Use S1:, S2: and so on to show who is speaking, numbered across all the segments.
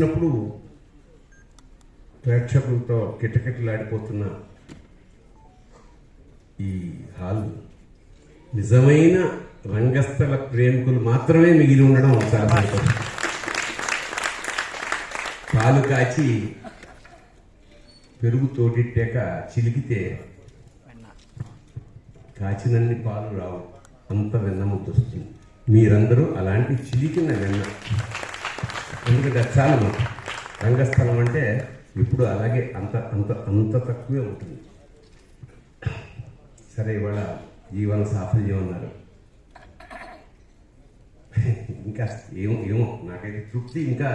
S1: వచ్చినప్పుడు ప్రేక్షకులతో కిటకిటలాడిపోతున్న ఈ హాల్ నిజమైన రంగస్థల ప్రేమికులు మాత్రమే మిగిలి ఉండడం చాలా పాలు కాచి పెరుగు తోడిట్టాక చిలికితే కాచినన్ని పాలు రావు. అంత వెన్న వస్తుంది మీరందరూ అలాంటి చిలికిన వెన్న. ఎందుకంటే అది చాలా రంగస్థలం అంటే ఇప్పుడు అలాగే అంత అంత అంత తక్కువే ఉంటుంది. సరే ఇవాళ జీవన సాఫల్యం అన్నారు. ఇంకా ఏమో ఏమో నాకైతే తృప్తి. ఇంకా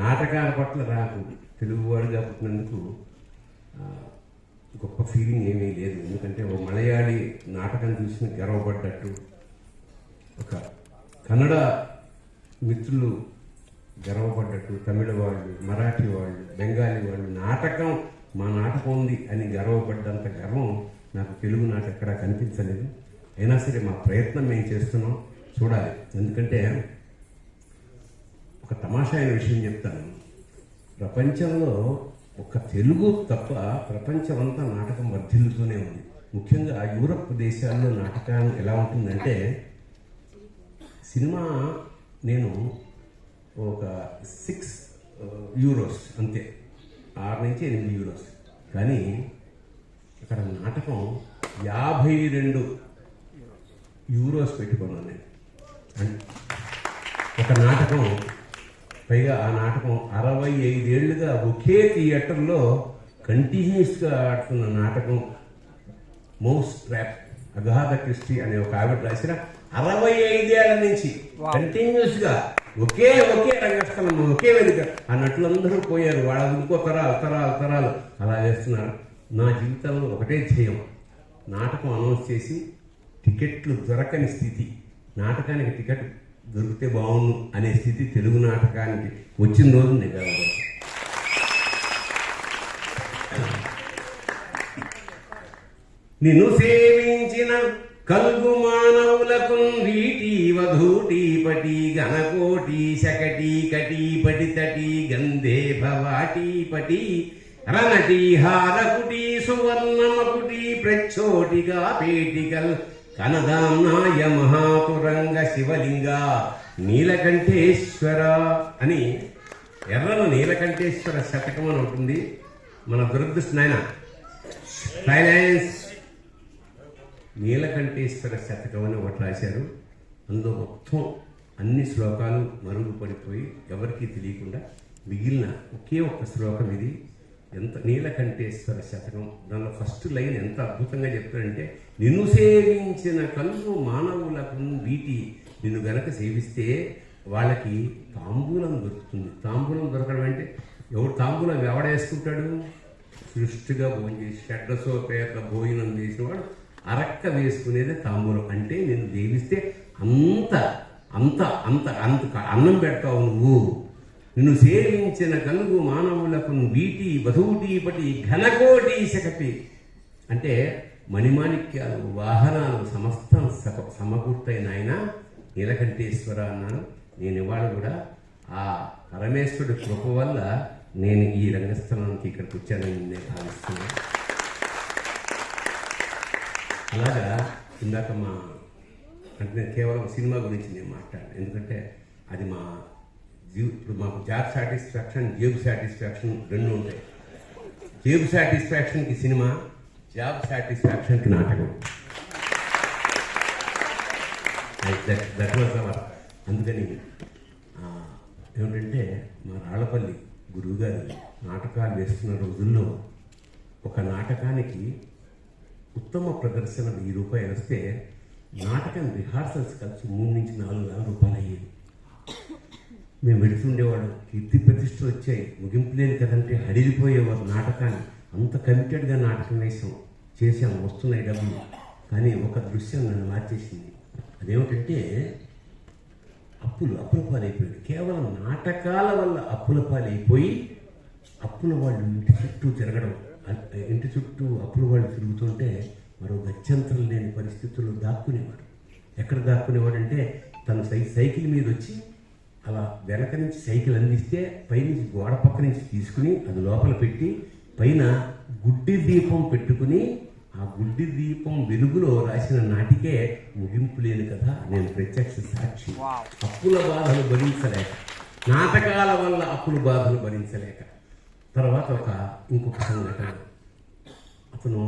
S1: నాటకాల పట్ల నాకు తెలుగువాడిగా పుట్టినందుకు గొప్ప ఫీలింగ్ ఏమీ లేదు. ఎందుకంటే ఓ మలయాళీ నాటకం చూసిన గర్వపడ్డట్టు ఒక కన్నడ మిత్రులు గర్వపడ్డట్టు తమిళ వాళ్ళు మరాఠీ వాళ్ళు బెంగాలీ వాళ్ళు నాటకం మా నాటకం ఉంది అని గర్వపడ్డంత గర్వం నాకు తెలుగు నాట ఎక్కడా కనిపించలేదు. అయినా సరే మా ప్రయత్నం మేము చేస్తున్నాం. చూడాలి. ఎందుకంటే ఒక తమాషా అయిన విషయం చెప్తాను. ప్రపంచంలో ఒక తెలుగు తప్ప ప్రపంచం అంతా నాటకం వర్ధిల్లుతూనే ఉంది. ముఖ్యంగా యూరప్ దేశాల్లో నాటకం ఎలా ఉంటుందంటే సినిమా నేను ఒక సిక్స్ యూరోస్ అంతే. ఆరు నుంచి ఎనిమిది యూరోస్ కానీ అక్కడ నాటకం యాభై రెండు యూరోస్ పెట్టుకున్నాను నేను. ఒక నాటకం పైగా ఆ నాటకం అరవై ఐదేళ్ళుగా ఒకే థియేటర్లో కంటిన్యూస్గా ఆడుతున్న నాటకం మౌస్ ట్రాప్ అగాధ క్రిస్టి అనే ఒక ఆవిడ రాసిన అరవై ఐదేళ్ళ నుంచి కంటిన్యూస్గా ఒకే ఒకే రంగస్థలం ఒకే వెనుక ఆ నటులందరూ పోయారు. వాళ్ళ ఇంకో తరాలు తరాలు తరాలు. అలా చేస్తున్నారు. నా జీవితంలో ఒకటే ధ్యేయం. నాటకం అనౌన్స్ చేసి టికెట్లు దొరకని స్థితి. నాటకానికి టికెట్ దొరికితే బాగుండు అనే స్థితి తెలుగు నాటకానికి వచ్చిన రోజు నేను నిన్ను సేవించిన కలుగు మానవులకు కోటీపటి ఘనకోటి శకటి కటి పటి తటి గంధే భవాటీపటి పటి హారకుటి సువర్ణమకుటి ప్రచ్చోటిగా పేటికల్ కనదాన్నాయ మహాతురంగ శివలింగ నీలకంఠేశ్వర అని ఎర్రను నీలకంఠేశ్వర శతకం అని ఉంటుంది మన దురదృష్టనాయన సైలెన్స్ నీలకంఠేశ్వర శతకం అని ఒకటి రాశారు. అందులో మొత్తం అన్ని శ్లోకాలు మరుగుపడిపోయి ఎవరికీ తెలియకుండా మిగిలిన ఒకే ఒక్క శ్లోకం ఇది. ఎంత నీలకంఠేశ్వర శతకం. దానిలో ఫస్ట్ లైన్ ఎంత అద్భుతంగా చెప్తాడంటే నిన్ను సేవించిన కళ్ళు మానవులకు వీటి నిన్ను గనక సేవిస్తే వాళ్ళకి తాంబూలం దొరుకుతుంది. తాంబూలం దొరకడం అంటే ఎవడు తాంబూలం ఎవడేసుకుంటాడు? సృష్టిగా భోజనం చేసి షడ్డసో పేద భోజనం చేసిన వాడు అరక్క వేసుకునేది తాంబూలం. అంటే నేను దేవిస్తే అంత అంత అంత అంత అన్నం పెడతావు నువ్వు. నిన్ను సేవించిన కలుగు మానవులకు వీటి వధూటీపటి ఘనకోటి శకటి అంటే మణిమాణిక్యాలు వాహనాలు సమస్తం సప సమకూర్తయిన ఆయన నీలకంఠేశ్వర అన్నాను. నేను ఇవాళ కూడా ఆ పరమేశ్వరుడి కృప వల్ల నేను ఈ రంగస్థలానికి ఇక్కడికి వచ్చానని నేను భావిస్తున్నాను. అలాగా ఇందాక మా అంటే నేను కేవలం సినిమా గురించి నేను మాట్లాడాను. ఎందుకంటే అది మా జీవ్ ఇప్పుడు మాకు జాబ్ సాటిస్ఫాక్షన్ జేబు సాటిస్ఫాక్షన్ రెండు ఉంటాయి. జేబు సాటిస్ఫాక్షన్కి సినిమా జాబ్ సాటిస్ఫాక్షన్కి నాటకం. దట్ దట్ వాజ్ అవర్ అందుకని ఏమిటంటే మా రాళ్ళపల్లి గురువుగారు నాటకాలు వేస్తున్న రోజుల్లో ఒక నాటకానికి ఉత్తమ ప్రదర్శన వెయ్యి రూపాయలు వస్తే నాటకం రిహార్సల్స్ కలిసి మూడు నుంచి నాలుగు వేల రూపాయలు అయ్యేది మేము వెళుతుండేవాడు కీర్తి ప్రతిష్టలు వచ్చాయి. ముగింపు లేదు కదంటే హడిలిపోయేవారు నాటకాన్ని. అంత కమిటెడ్గా నాటకం వేసాం. చేసాం వస్తున్నాయి డబ్బులు. కానీ ఒక దృశ్యం నన్ను మార్చేసింది. అదేమిటంటే అప్పులు అప్పుల పాలైపోయాడు కేవలం నాటకాల వల్ల అప్పుల పాలైపోయి అప్పుల వాళ్ళు ఇంటి చుట్టూ తిరగడం. ఇంటి చుట్టూ అప్పుల వాళ్ళు తిరుగుతుంటే మరో గత్యంతరం లేని పరిస్థితుల్లో దాక్కునేవాడు. ఎక్కడ దాక్కునేవాడు అంటే తన సై సైకిల్ మీద వచ్చి అలా వెనక నుంచి సైకిల్ అందిస్తే పైనుంచి గోడ పక్క నుంచి తీసుకుని అది లోపల పెట్టి పైన గుడ్డి దీపం పెట్టుకుని ఆ గుడ్డి దీపం వెలుగులో రాసిన నాటికే ముగింపు లేని కదా నేను ప్రత్యక్ష సాక్షి. అప్పుల బాధలు భరించలేక నాటకాల వల్ల అప్పుల బాధలు భరించలేక. తర్వాత ఒక ఇంకొక సంఘటన. అతను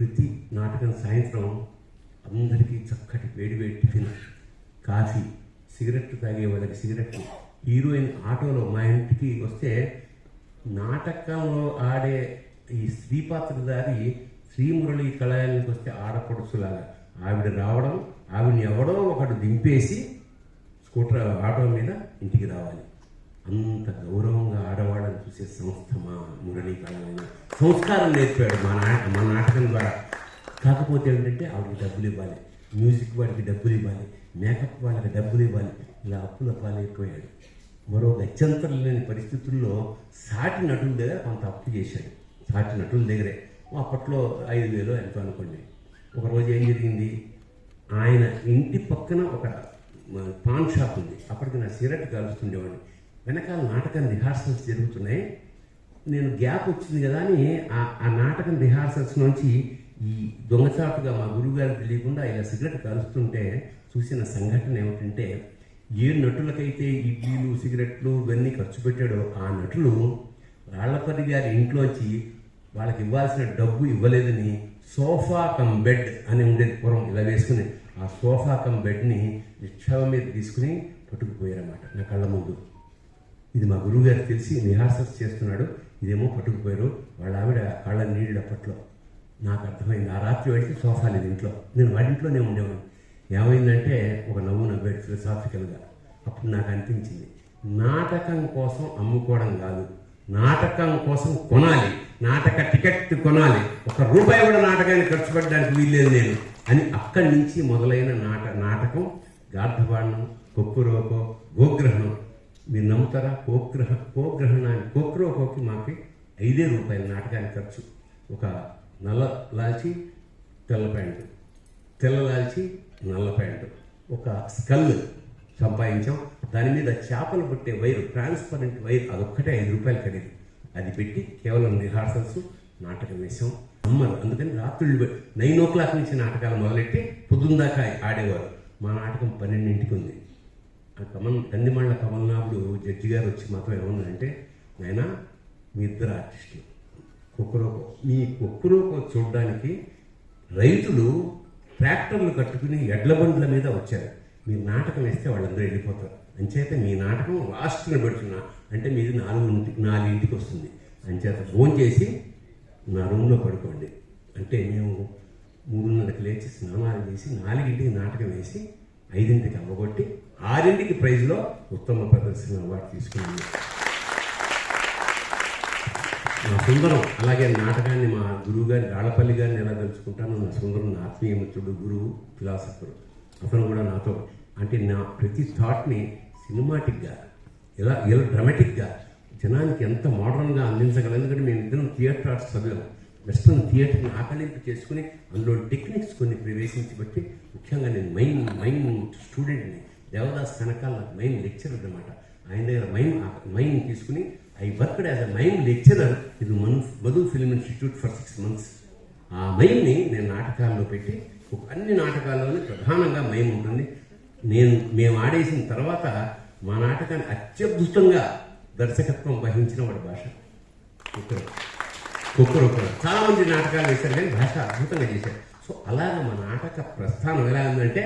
S1: ప్రతి నాటకం సాయంత్రం అందరికీ చక్కటి వేడి వేడి టిఫిన్. కాఫీ సిగరెట్ తాగే వాళ్ళకి సిగరెట్. హీరోయిన్ ఆటోలో మా ఇంటికి వస్తే నాటకంలో ఆడే ఈ స్త్రీ పాత్రధారి శ్రీమురళి కళాయానికి వస్తే ఆడపడుచులాగా. ఆవిడ రావడం ఆవిడని ఎవడో ఒకడు దింపేసి స్కూటర్ ఆటో మీద ఇంటికి రావాలి. అంత గౌరవంగా ఆడవాళ్ళని చూసే సంస్థ మా మురళీ సంస్కారం నేర్పాడు మా నాట మా నాటకం ద్వారా. కాకపోతే ఏంటంటే ఆవిడకి డబ్బులు ఇవ్వాలి. మ్యూజిక్ వాడికి డబ్బులు ఇవ్వాలి. మేకప్ వాళ్ళకి డబ్బులు ఇవ్వాలి. ఇలా అప్పుల పాలైపోయాడు. మరో గత్యంతరం లేని పరిస్థితుల్లో సాటి నటుల దగ్గర కొంత అప్పు చేశాడు. సాటి నటుల దగ్గరే. అప్పట్లో ఐదు వేలు ఎంతో అనుకోండి. ఒకరోజు ఏం జరిగింది? ఆయన ఇంటి పక్కన ఒక పాన్ షాప్ ఉంది. అప్పటికి నా సిగరెట్ కాలుస్తుండేవాడిని. వెనకాల నాటకం రిహార్సల్స్ జరుగుతున్నాయి. నేను గ్యాప్ వచ్చింది కదా అని ఆ ఆ నాటకం రిహార్సల్స్ నుంచి ఈ దొంగచాటుగా మా గురువుగారు తెలియకుండా ఇలా సిగరెట్ కలుస్తుంటే చూసిన సంఘటన ఏమిటంటే ఏ నటులకైతే ఇడ్లీలు సిగరెట్లు ఇవన్నీ ఖర్చు పెట్టాడో ఆ నటులు రాళ్ళపల్లి గారి ఇంట్లోంచి వాళ్ళకి ఇవ్వాల్సిన డబ్బు ఇవ్వలేదని సోఫా కమ్ బెడ్ అని ఉండేది పూర్వం ఇలా వేసుకుని ఆ సోఫా కమ్ బెడ్ని రిక్షా మీద తీసుకుని పట్టుకుపోయారన్నమాట నా కళ్ళ ముందు. ఇది మా గురువు గారికి తెలిసి రిహార్సల్స్ చేస్తున్నాడు. ఇదేమో పట్టుకుపోయారు. వాళ్ళ ఆవిడ కళ్ళ నీళ్ళు అప్పట్లో. నాకు అర్థమైంది. ఆ రాత్రి వెళ్తే సోఫా లేదు ఇంట్లో. నేను వాడింట్లోనే ఉండేవాడిని. ఏమైందంటే ఒక నవ్వు నవ్వాడు ఫిలసాఫికల్గా అప్పుడు నాకు అనిపించింది. నాటకం కోసం అమ్ముకోవడం కాదు. నాటకం కోసం కొనాలి. నాటక టికెట్ కొనాలి. ఒక రూపాయి కూడా నాటకాన్ని ఖర్చు పెట్టడానికి వీల్లేదు నేను అని అక్కడి నుంచి మొదలైన నాట నాటకం గార్ధబాణం కొక్కురోకో గోగ్రహణం మీరు నమ్ముతారా? కోగ్రహ కోగ్రహణాన్ని కోక్రోకోకి మాకు ఐదే రూపాయల నాటకానికి ఖర్చు. ఒక నల్ల లాల్చి తెల్ల ప్యాంటు. తెల్ల లాల్చి నల్ల ప్యాంటు. ఒక స్కల్ సంపాదించాం. దాని మీద చేపలు పుట్టే వైరు ట్రాన్స్పరెంట్ వైర్ అదొక్కటే ఐదు రూపాయలు ఖరీదు అది పెట్టి కేవలం రిహార్సల్స్ నాటకం వేసాం. సమ్మర్ అందుకని రాత్రులు నైన్ ఓ క్లాక్ నుంచి నాటకాలు మొదలెట్టి పొద్దున్న దాకా ఆడేవారు. మా నాటకం పన్నెండింటికి ఉంది. కమల్ కందిమళ్ళ కమల్నాథుడు జడ్జి గారు వచ్చి మాతో ఏమన్నారంటే నాయనా మీ ఇద్దరు ఆర్టిస్టులు కుక్కరోకో మీ కుక్కరోకో చూడడానికి రైతులు ట్రాక్టర్లు కట్టుకుని ఎడ్ల బండ్ల మీద వచ్చారు. మీరు నాటకం వేస్తే వాళ్ళందరూ వెళ్ళిపోతారు. అంచేత మీ నాటకం లాస్ట్ని పెడుతున్నా అంటే మీది నాలుగు నాలుగింటికి వస్తుంది. అంచేత ఫోన్ చేసి నా రూమ్లో పడుకోండి. అంటే మేము మూడున్నరకి లేచి స్నానాలు చేసి నాలుగింటికి నాటకం వేసి ఐదింటికి అమ్మగొట్టి ఆరింటికి ప్రైజ్లో ఉత్తమ ప్రదర్శన అవార్డు తీసుకున్నాను. నా సుందరం అలాగే నాటకాన్ని మా గురువు గారి రాళ్ళపల్లి గారిని ఎలా తెలుసుకుంటాను నా సుందరం నా ఆత్మీయ మిత్రుడు గురువు ఫిలాసఫర్. అతను కూడా నాతో అంటే నా ప్రతి థాట్ని సినిమాటిక్గా ఎలా ఎలా డ్రామాటిక్గా జనానికి ఎంత మోడర్న్గా అందించగలం. ఎందుకంటే మేము ఇద్దరం థియేటర్ ఆర్ట్స్ చదివాం. వెస్ట్రన్ థియేటర్ని ఆకలింపు చేసుకుని అందులో టెక్నిక్స్ కొన్ని ప్రవేశించి బట్టి ముఖ్యంగా నేను మైన్ మైన్ స్టూడెంట్ని దేవదాస్ కనకాల నాకు మైన్ లెక్చరర్ అనమాట ఆయన దగ్గర మైన్ మైన్ తీసుకుని I worked as a mime lecturer ఇది Mann Madhu film institute for six months ఆ మైన్ని నేను నాటకాల్లో పెట్టి ఒక అన్ని నాటకాల్లోనే ప్రధానంగా మైమ్ ఉంటుంది. నేను మేము ఆడేసిన తర్వాత మా నాటకాన్ని అత్యద్భుతంగా దర్శకత్వం వహించిన వాడి భాష. ఒకరు ఒకరు ఒకరు చాలామంది నాటకాలు వేశారు కానీ భాష అద్భుతంగా చేశారు. సో అలాగ మా నాటక ప్రస్థానం ఎలా ఉందంటే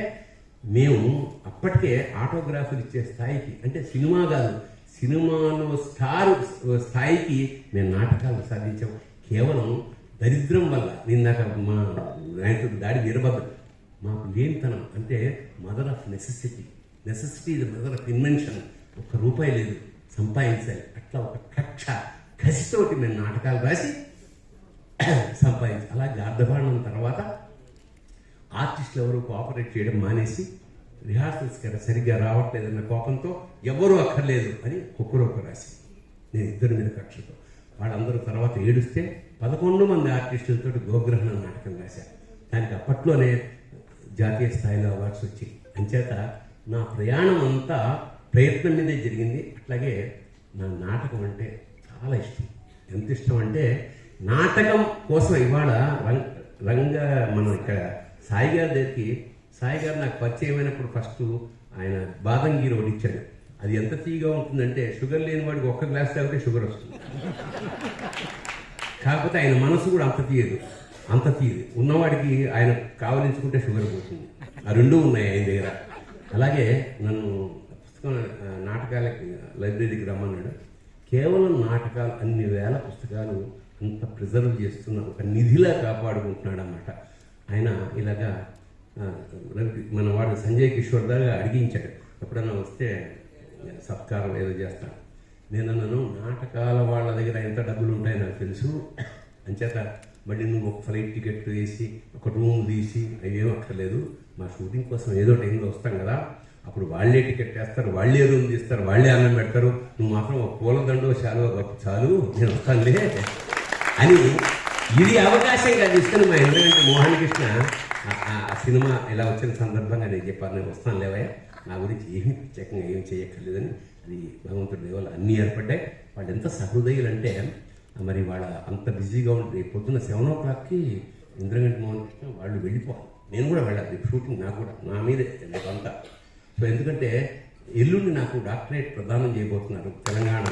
S1: మేము అప్పటికే ఆటోగ్రాఫ్లు ఇచ్చే స్థాయికి అంటే సినిమా కాదు సినిమాలో స్టార్ స్థాయికి మేము నాటకాలు సాధించాం కేవలం దరిద్రం వల్ల నిందాక మా నాయకుడు దాడి వీరభద్ర మాకు లేనితనం అంటే మదర్ ఆఫ్ నెసెసిటీ నెసెసిటీ ఇది మదర్ ఆఫ్ ఇన్వెన్షన్ ఒక్క రూపాయి లేదు సంపాదించాలి. అట్లా ఒక కక్ష కసితోటి మేము నాటకాలు రాసి సంపాదించాలి. అలా గార్ధబాణం తర్వాత ఆర్టిస్టులు ఎవరు కోఆపరేట్ చేయడం మానేసి రిహార్సల్స్ కదా సరిగ్గా రావట్లేదన్న కోపంతో ఎవరూ అక్కర్లేదు అని ఒక్కరొక్క రాసి నేను ఇద్దరి మీద కక్షతో వాళ్ళందరూ తర్వాత ఏడుస్తే పదకొండు మంది ఆర్టిస్టులతో గోగ్రహణ నాటకం రాశారు. దానికి అప్పట్లోనే జాతీయ స్థాయిలో అవార్డ్స్ వచ్చాయి. అంచేత నా ప్రయాణం అంతా ప్రయత్నం మీదే జరిగింది. అట్లాగే నా నాటకం అంటే చాలా ఇష్టం. ఎంత ఇష్టం అంటే నాటకం కోసం ఇవాళ రంగ రంగ మనం ఇక్కడ సాయి గారి దగ్గరికి సాయి గారు నాకు పరిచయం అయినప్పుడు ఫస్ట్ ఆయన బాదం గీరు ఒకటి ఇచ్చాడు. అది ఎంత తీగా ఉంటుందంటే షుగర్ లేని వాడికి ఒక్క గ్లాస్ తాగితే షుగర్ వస్తుంది. కాకపోతే ఆయన మనసు కూడా అంత తీయదు. అంత తీయదు. ఉన్నవాడికి ఆయన కావలించుకుంటే షుగర్ పోతుంది. ఆ రెండూ ఉన్నాయి ఆయన దగ్గర. అలాగే నన్ను పుస్తకం నాటకాలకి లైబ్రరీకి రమ్మన్నాడు. కేవలం నాటకాలు అన్ని వేల పుస్తకాలు అంత ప్రిజర్వ్ చేస్తున్న ఒక నిధిలా కాపాడుకుంటున్నాడు అన్నమాట ఆయన ఇలాగా మన వాడు సంజయ్ కిషోర్ దాకా అడిగించాడు. ఎప్పుడన్నా వస్తే సత్కారం ఏదో చేస్తాను నేను అన్నాను నాటకాల వాళ్ళ దగ్గర ఎంత డబ్బులు ఉంటాయో నాకు తెలుసు. అంచేత మళ్ళీ నువ్వు ఒక ఫ్లైట్ టికెట్ వేసి ఒక రూమ్ తీసి అవేం అక్కర్లేదు. మా షూటింగ్ కోసం ఏదో టైంలో వస్తాం కదా. అప్పుడు వాళ్ళే టికెట్ వేస్తారు వాళ్ళే రూమ్ తీస్తారు వాళ్ళే అన్నం పెడతారు. నువ్వు మాత్రం ఒక పూలదండో చాలు చాలు నేను వస్తానులే అని ఇది అవకాశంగా తీసుకుని మా ఎందుకంటే మోహన్ కృష్ణ. ఆ- సినిమా ఇలా వచ్చిన సందర్భంగా నేను చెప్పాను. నేను వస్తాను లేవయ్యా. నా గురించి ఏమి ప్రత్యేకంగా ఏమి చేయక్కర్లేదని అది భగవంతుడి దేవాలు అన్నీ ఏర్పడ్డాయి. వాళ్ళు ఎంత సహృదయులు అంటే మరి వాళ్ళ అంత బిజీగా ఉంటే పొద్దున్న సెవెన్ ఓ క్లాక్కి ఇంద్రగంటి మోహన్ కృష్ణ వాళ్ళు వెళ్ళిపోవాలి. నేను కూడా వెళ్ళాలి. షూటింగ్ నాకు కూడా. నా మీదే అంతా. సో ఎందుకంటే ఎల్లుండి నాకు డాక్టరేట్ ప్రదానం చేయబోతున్నారు తెలంగాణ